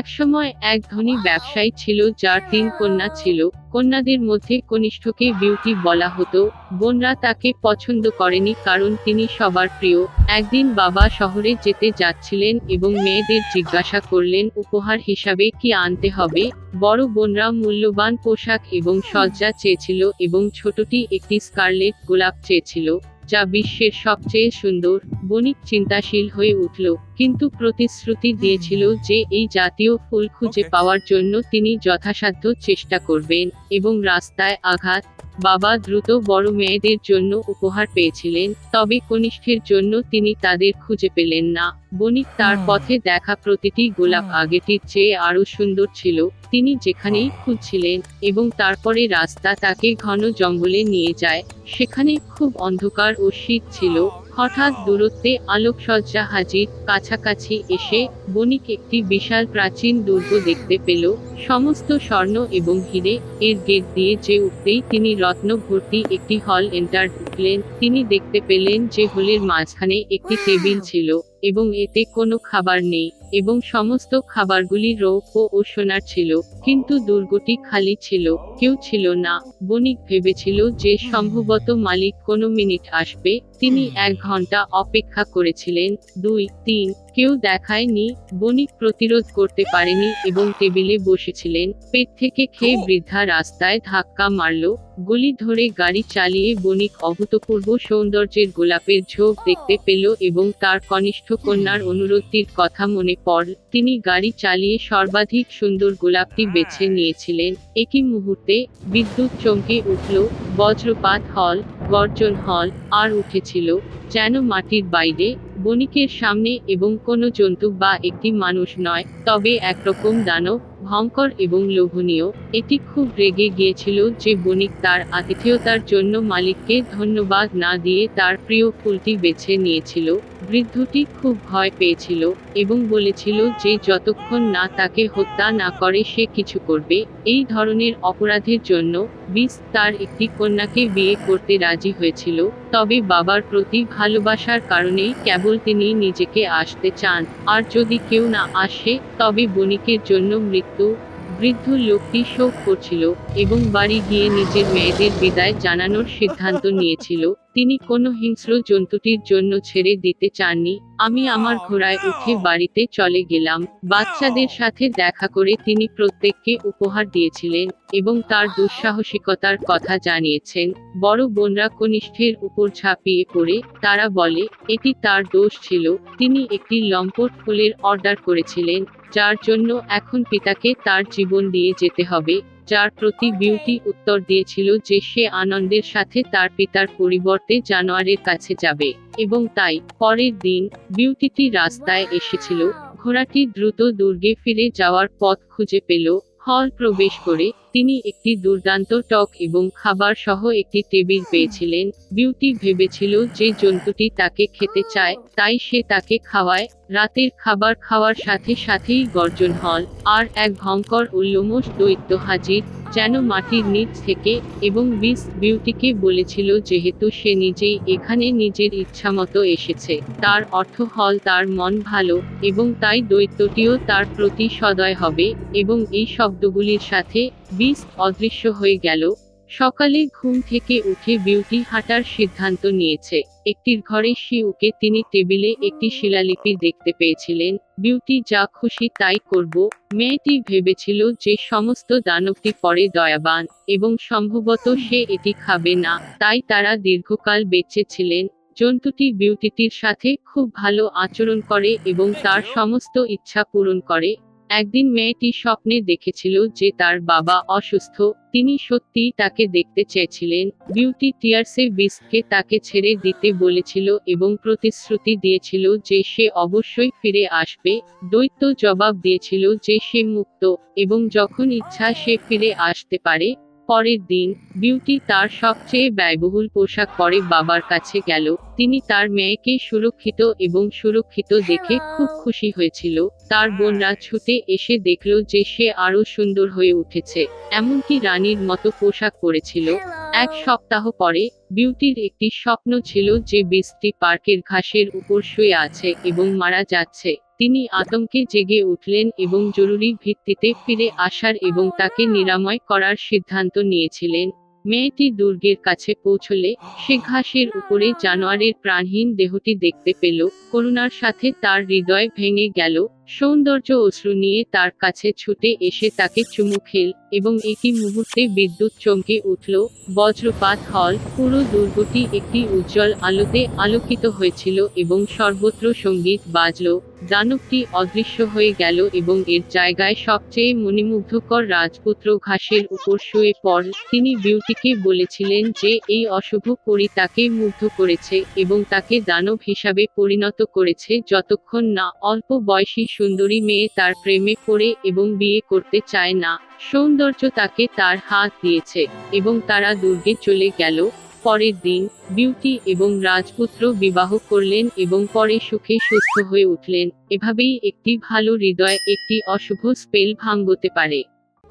একসময় এক ধনী ব্যবসায়ী ছিল যার তিন কন্যা ছিল। কন্যাদের মধ্যে কনিষ্ঠকে বিউটি বলা হতো। বোনরা তাকে পছন্দ করেনি কারণ তিনি সবার প্রিয়। একদিন বাবা শহরে যেতে যাচ্ছিলেন এবং মেয়েদের জিজ্ঞাসা করলেন, উপহার হিসাবে কি আনতে হবে? বড় বোনরা মূল্যবান পোশাক এবং সজ্জা চেয়েছিল এবং ছোটটি একটি স্কারলেট গোলাপ চেয়েছিল, যা বিশ্বের সবচেয়ে সুন্দর, বণিক, চিন্তাশীল হয়ে উঠল। কিন্তু প্রতিশ্রুতি দিয়েছিল যে এই জাতীয় ফুল খুঁজে পাওয়ার জন্য তিনি যথাসাধ্য চেষ্টা করবেন এবং রাস্তায় আঘাত বাবা দ্রুত বড় মেয়েদের জন্য উপহার পেয়েছিলেন তবে কনিষ্ঠের জন্য তিনি তাদের খুঁজে পেলেন না। বণিক তার পথে দেখা প্রতিটি গোলাপ আগেটির চেয়ে আরও সুন্দর ছিল তিনি যেখানেই খুঁজছিলেন এবং তারপরে রাস্তা তাকে ঘন জঙ্গলে নিয়ে যায় সেখানে খুব অন্ধকার ও শীত ছিল। হঠাৎ দূরত্বে আলোকসজ্জা হাজির কাছাকাছি এসে বণিক একটি বিশাল প্রাচীন দুর্গ দেখতে পেল। সমস্ত স্বর্ণ এবং হিরে এর গেট দিয়ে যে উঠতেই তিনি রত্ন ভর্তি একটি হল এন্টার ঢুকলেন। তিনি দেখতে পেলেন যে হলের মাঝখানে একটি টেবিল ছিল এবং এতে কোনো খাবার নেই এবং সমস্ত খাবারগুলি রৌপ্য ও সোনার ছিল। কিন্তু দুর্গটি খালি ছিল, কেউ ছিল না। বণিক ভেবেছিল যে সম্ভবত মালিক কোনো মিনিট আসবে তিনি এক ঘণ্টা অপেক্ষা করেছিলেন দুই তিন কেউ দেখায়নি বণিক প্রতিরোধ করতে পারেনি এবং টেবিলে বসেছিলেন পেট থেকে খেয়ে বৃদ্ধা রাস্তায় ধাক্কা মারল গলি ধরে গাড়ি চালিয়ে বণিক অভূতপূর্ব সৌন্দর্যের গোলাপের ঝোঁক দেখতে পেল এবং তার কনিষ্ঠ কন্যার অনুরোধটির কথা মনে পড়ল তিনি গাড়ি চালিয়ে সর্বাধিক সুন্দর গোলাপটি বেছে নিয়েছিলেন একই মুহূর্তে বিদ্যুৎ চমকে উঠল বজ্রপাত হল, গর্জন হল, আর উঠেছিল, যেন মাটির বাইরে, বণিকের সামনে এবং কোনো জন্তু বা একটি মানুষ নয়, তবে একরকম দানব ভয়ঙ্কর এবং লোভনীয়, এটি খুব রেগে গিয়েছিল যে বণিক তার আতিথেয়তার জন্য মালিককে ধন্যবাদ না দিয়ে তার প্রিয় ফুলটি বেছে নিয়েছিল। বৃদ্ধটি খুব ভয় পেয়েছিল এবং বলেছিল যে যতক্ষণ না তাকে হত্যা না করে সে কিছু করবে, এই ধরনের অপরাধের জন্য বিস তার একটি কন্যাকে বিয়ে করতে রাজি হয়েছিল, তবে বাবার প্রতি ভালোবাসার কারণেই কেবল তিনি নিজেকে আসতে চান, আর যদি কেউ না আসে, তবে বণিকের জন্য মৃত্যু বৃদ্ধ লোকটি শোক করছিল এবং বাড়ি গিয়ে নিজের মেয়েদের বিদায় জানানোর সিদ্ধান্ত নিয়েছিল। তিনি কোনো হিংস্র জন্তুটির জন্য ছেড়ে দিতে চাননি। আমি আমার ঘোড়ায় উঠে বাড়িতে চলে গেলাম। বাচ্চাদের সাথে দেখা করে তিনি প্রত্যেককে উপহার দিয়েছিলেন এবং তার দুঃসাহসিকতার কথা জানিয়েছেন। বড় বোনরা কনিষ্ঠের উপর ঝাঁপিয়ে পড়ে। তারা বলে এটি তার দোষ ছিল। তিনি একটি লম্পট ফুলের অর্ডার করেছিলেন যার জন্য এখন পিতাকে তার জীবন দিয়ে যেতে হবে। যার প্রতি বিউটি উত্তর দিয়েছিল যে সে আনন্দের সাথে তার পিতার পরিবর্তে জানোয়ারের কাছে যাবে। এবং তাই, পরের দিন, বিউটিটি রাস্তায় এসেছিল, ঘোড়াটি দ্রুত দুর্গে ফিরে যাওয়ার পথ খুঁজে পেল হল প্রবেশ করে তিনি একটি দুর্দান্ত টক এবং খাবার সহ একটি টেবিল পেয়েছিলেন। বিউটি ভেবেছিল যে জন্তুটি তাকে খেতে চায়, তাই সে তাকে খাওয়ায়। রাতের খাবার খাওয়ার সাথে সাথেই গর্জন হল, আর এক ভয়ঙ্কর উল্লমোষ দৈত্য হাজির যেন মাটির নিচ থেকে এবং বিস বিউটিকে বলেছিল যেহেতু সে নিজেই এখানে নিজের ইচ্ছামতো এসেছে। তার অর্থ হল তার মন ভালো এবং তাই দৈত্যটিও তার প্রতি সদয় হবে এবং এই শব্দগুলির সাথে বিস অদৃশ্য হয়ে গেল। সকালে ঘুম থেকে উঠে বিউটি হাঁটার সিদ্ধান্ত নিয়েছে। একটির ঘরে শিউকে তিনি টেবিলে একটি শিলালিপি দেখতে পেয়েছিলেন। বিউটি যা খুশি তাই করব। মেয়েটি ভেবেছিল যে সমস্ত দানবটি পরে দয়াবান এবং সম্ভবত সে এটি খাবে না, তাই তারা দীর্ঘকাল বেঁচে ছিলেন। জন্তুটি বিউটিটির সাথে খুব ভালো আচরণ করে এবং তার সমস্ত ইচ্ছা পূরণ করে। একদিন মেয়েটি স্বপ্নে দেখেছিল যে তার বাবা অসুস্থ, তিনি সত্যিই তাকে দেখতে চেয়েছিলেন, বিউটি টিয়ার্সে বিস্ককে তাকে ছেড়ে দিতে বলেছিল এবং প্রতিশ্রুতি দিয়েছিল যে সে অবশ্যই ফিরে আসবে দৈত্য জবাব দিয়েছিল যে সে মুক্ত, এবং যখন ইচ্ছা সে ফিরে আসতে পারে পরের দিন বিউটি তার সবচেয়ে ব্যয়বহুল পোশাক পরে বাবার কাছে গেল। তিনি তার মেয়েকে সুরক্ষিত এবং সুরক্ষিত দেখে খুব খুশি হয়েছিল। তার বোনরা ছুটে এসে দেখল যে সে আরও সুন্দর হয়ে উঠেছে। এমনকি রানীর মতো পোশাক পরেছিল। এক সপ্তাহ পরে বিউটির একটি স্বপ্ন ছিল যে বৃষ্টি পার্কের ঘাসের উপর শুয়ে আছে এবং মারা যাচ্ছে। তিনি আতঙ্কে জেগে উঠলেন এবং জরুরি ভিত্তিতে ফিরে আসার এবং তাকে নিরাময় করার সিদ্ধান্ত নিয়েছিলেন। মেয়েটি দুর্গের কাছে পৌঁছলে সে ঘাসের উপরে জানোয়ারের প্রাণহীন দেহটি দেখতে পেল। করুণার সাথে তার হৃদয় ভেঙে গেল। সৌন্দর্য অশ্রু নিয়ে তার কাছে ছুটে এসে তাকে চুমু খেল এবং একই মুহূর্তে বিদ্যুৎ চমকে উঠল। বজ্রপাত হল। পুরো দুর্গটি একটি উজ্জ্বল আলোতে আলোকিত হয়েছিল এবং সর্বত্র সংগীত বাজল। দানবটি অদৃশ্য হয়ে গেল এবং এর জায়গায় সবচেয়ে মণিমুগ্ধকর রাজপুত্র ঘাসের উপর শুয়ে পড়। তিনি বিউটিকে বলেছিলেন যে, এই অশুভ পরি তাকে মুগ্ধ করেছে এবং তাকে দানব হিসাবে পরিণত করেছে যতক্ষণ না অল্প বয়সী সুন্দরী মেয়ে তার প্রেমে পড়ে এবং বিয়ে করতে চায় না। সৌন্দর্য তাকে তার হাত দিয়েছে এবং তারা দুর্গে চলে গেল। পরের দিন, বিউটি এবং রাজপুত্র বিবাহ করলেন এবং পরে সুখে সুস্থ হয়ে উঠলেন। এভাবেই একটি ভালো হৃদয়, একটি অশুভ স্পেল ভাঙ্গতে পারে।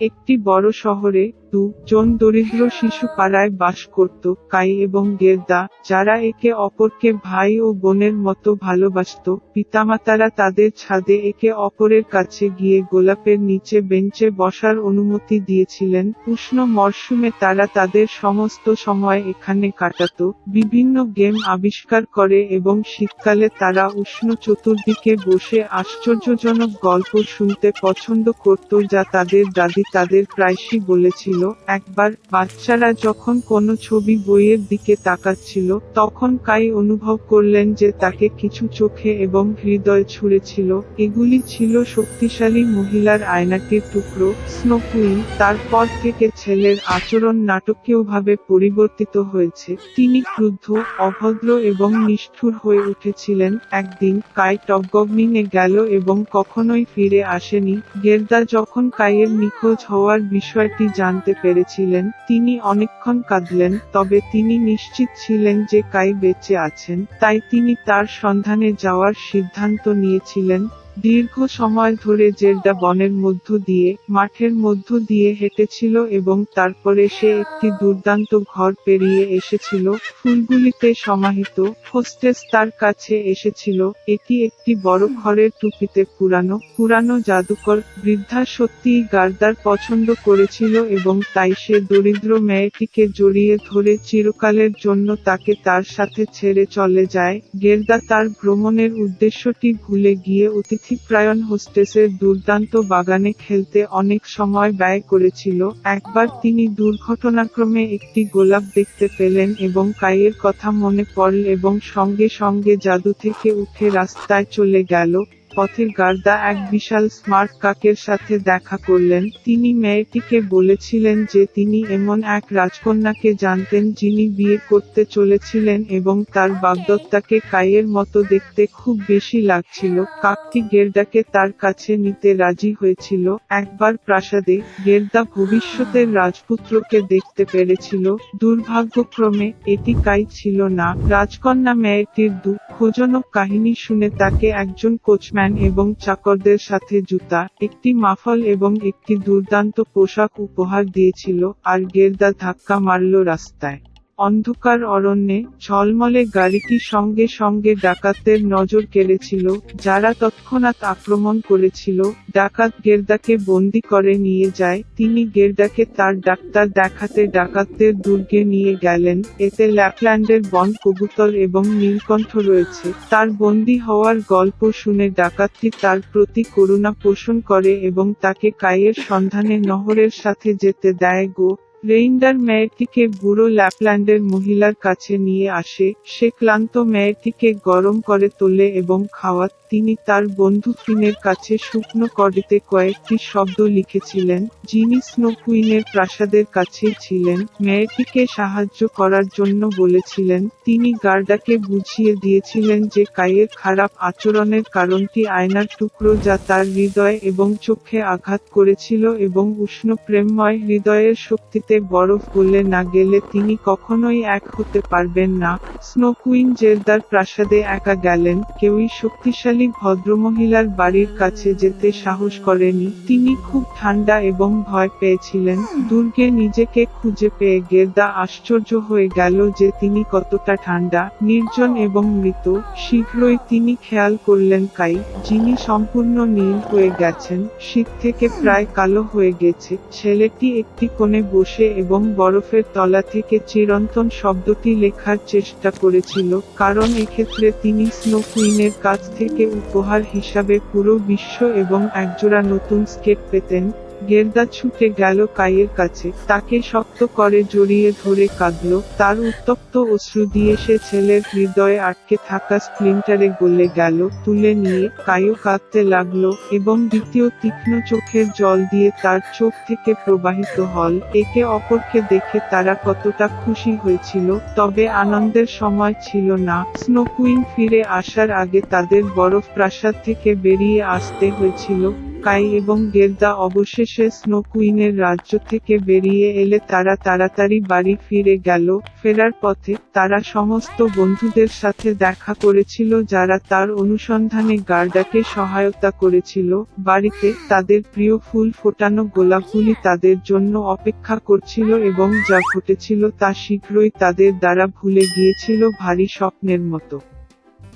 একটি বড় শহরে দুজন দরিদ্র শিশু পাড়ায় বাস করত, কাই এবং গেরদা, যারা একে অপরকে ভাই ও বোনের মতো ভালোবাসত। পিতামাতারা তাদের ছাদে একে অপরের কাছে গিয়ে গোলাপের নিচে বেঞ্চে বসার অনুমতি দিয়েছিলেন। উষ্ণ মরশুমে তারা তাদের সমস্ত সময় এখানে কাটাত। বিভিন্ন গেম আবিষ্কার করে এবং শীতকালে তারা উষ্ণ চতুর্দিকে বসে আশ্চর্যজনক গল্প শুনতে পছন্দ করত, যা তাদের দাদি তাদের প্রায়শই বলেছিল, একবার বাচ্চারা যখন কোনো ছবি বইয়ের দিকে তাকাচ্ছিল, তখন কাই অনুভব করলেন যে তাকে কিছু চোখে এবং হৃদয় ছুঁড়েছিল। এগুলি ছিল শক্তিশালী মহিলার আয়নাটির টুকরো স্নোকুইন তারপর থেকে ছেলের আচরণ নাটকীয়ভাবে পরিবর্তিত হয়েছে। তিনি ক্রুদ্ধ, অভদ্র এবং নিষ্ঠুর হয়ে উঠেছিলেন। একদিন কাই টগগমিনে গেল এবং কখনোই ফিরে আসেনি। গেরদা যখন কাইয়ের নিখোঁজ হওয়ার বিষয়টি জানতে পেরেছিলেন, তিনি অনেকক্ষণ কাঁদলেন, তবে তিনি নিশ্চিত ছিলেন যে কাই বেঁচে আছেন, তাই তিনি তার সন্ধানে যাওয়ার সিদ্ধান্ত নিয়েছিলেন। দীর্ঘ সময় ধরে জেরডা বনের মধ্য দিয়ে, মাঠের মধ্য দিয়ে হেঁটেছিল এবং তারপরে সে একটি দুর্দান্ত ঘর পেরিয়ে এসেছিল, ফুলগুলিতে সমাহিত, হোস্টেস তার কাছে এসেছিল, এটি একটি বড় ঘরের টুপিতে পুরানো পুরানো জাদুকর, বৃদ্ধা সত্যিই গার্দার পছন্দ করেছিল এবং তাই সে দরিদ্র মেয়েটিকে জড়িয়ে ধরে চিরকালের জন্য তাকে তার সাথে ছেড়ে চলে যায়। গেরদা তার ভ্রমণের উদ্দেশ্যটি ভুলে গিয়ে অতিথিপ্রায়ণ হোস্টেসের দুর্দান্ত বাগানে খেলতে অনেক সময় ব্যয় করেছিল। একবার তিনি দুর্ঘটনাক্রমে একটি গোলাপ দেখতে পেলেন এবং কাইয়ের কথা মনে পড়ল এবং সঙ্গে সঙ্গে জাদু থেকে উঠে রাস্তায় চলে গেল। পথের গার্দা এক বিশাল স্মার্ট কাকের সাথে দেখা করলেন। তিনি মেয়েটিকে বলেছিলেন যে তিনি এমন এক রাজকন্যাকে জানতেন যিনি বিয়ে করতে চলেছিলেন এবং তার বাগদত্তাকে কাইয়ের মতো দেখতে খুব বেশি লাগছিল। কাকটি গেরদাকে তার কাছে নিতে রাজি হয়েছিল। একবার প্রাসাদে গেরদা ভবিষ্যতের রাজপুত্রকে দেখতে পেরেছিল। দুর্ভাগ্যক্রমে এটি কাই ছিল না। রাজকন্যা মেয়েটির দুঃখজনক কাহিনী শুনে তাকে একজন কোচম্যান এবং চাকরদের সাথে জুতা, একটি মাফল এবং একটি দুর্দান্ত পোশাক উপহার দিয়েছিল আর গেরদা ধাক্কা মারল রাস্তায়। অন্ধকার অরণ্যে ঝলমলে গাড়িটি সঙ্গে সঙ্গে ডাকাতদের নজর কেড়েছিল, যারা তৎক্ষণাৎ আক্রমণ করেছিল। ডাকাত গেরদাকে বন্দি করে নিয়ে যায়, তিনি গেরদাকে তার ডাক্তার দেখাতে ডাকাতদের দুর্গে নিয়ে গেলেন। এতে ল্যাপল্যান্ডের বন কবুতর এবং নীলকণ্ঠ রয়েছে। তার বন্দি হওয়ার গল্প শুনে ডাকাতটি তার প্রতি করুণা পোষণ করে এবং তাকে কাইয়ের সন্ধানে নহরের সাথে যেতে দেয় গো। রেইন্ডার মেয়েটিকে বুড়ো ল্যাপল্যান্ডের মহিলার কাছে নিয়ে আসে, সে ক্লান্ত মেয়েটিকে গরম করে তোলে এবং খাওয়াত তিনি তার বন্ধু ফিনের কাছে শুকনো কডিতে কয়েকটি শব্দ লিখেছিলেন, যিনি স্নো কুইনের প্রাসাদের কাছেই ছিলেন। মেয়েটিকে সাহায্য করার জন্য বলেছিলেন, তিনি গার্ডাকে বুঝিয়ে দিয়েছিলেন যে কায়ের খারাপ আচরণের কারণটি আয়নার টুকরো যা তার হৃদয় এবং চোখে আঘাত করেছিল এবং উষ্ণ প্রেমময় হৃদয়ের শক্তিতে সাথে বরফ গলে না গেলে তিনি কখনোই এক হতে পারবেন না। স্নো কুইন জেরদার প্রাসাদে একা গেলেন, কেউই শক্তিশালী ভদ্রমহিলার বাড়ির কাছে যেতে সাহস করেনি। তিনি খুব ঠান্ডা এবং ভয় পেয়েছিলেন। দুর্গে নিজেকে খুঁজে পেয়ে গেরদা আশ্চর্য হয়ে গেল যে তিনি কতটা ঠান্ডা, নির্জন এবং মৃত। শীঘ্রই তিনি খেয়াল করলেন কাই, যিনি সম্পূর্ণ নীল হয়ে গেছেন। শীত থেকে প্রায় কালো হয়ে গেছে। ছেলেটি একটি কোণে বসে এবং বরফের তলা থেকে চিরন্তন শব্দটি লেখার চেষ্টা করেছিল, কারণ এক্ষেত্রে তিনি স্নো কুইনের কাছ থেকে উপহার হিসাবে পুরো বিশ্ব এবং একজোড়া নতুন স্কেট পেতেন। গেরদা ছুটে গেল কাইয়ের কাছে। তাকে শক্ত করে জড়িয়ে ধরে কাঁদল। তার উত্তপ্ত অশ্রু দিয়ে সে ছেলের হৃদয়ে আটকে থাকা স্প্লিন্টারে গলে গেল। তুলে নিয়ে কায়ও কাঁদতে লাগল এবং দ্বিতীয় তীক্ষ্ণ চোখের জল দিয়ে তার চোখ থেকে প্রবাহিত হল। একে অপরকে দেখে তারা কতটা খুশি হয়েছিল, তবে আনন্দের সময় ছিল না। স্নো কুইন ফিরে আসার আগে তাদের বরফ প্রাসাদ থেকে বেরিয়ে আসতে হয়েছিল। কাই এবং গেরদা অবশেষে স্নো কুইনের রাজ্য থেকে বেরিয়ে এলে তারা তাড়াতাড়ি বাড়ি ফিরে গেল। ফেরার পথে তারা সমস্ত বন্ধুদের সাথে দেখা করেছিল যারা তার অনুসন্ধানে গার্ডাকে সহায়তা করেছিল। বাড়িতে তাদের প্রিয় ফুল ফোটানো গোলাপগুলি তাদের জন্য অপেক্ষা করছিল এবং যা ঘটেছিল তা শীঘ্রই তাদের দ্বারা ভুলে গিয়েছিল ভারী স্বপ্নের মতো।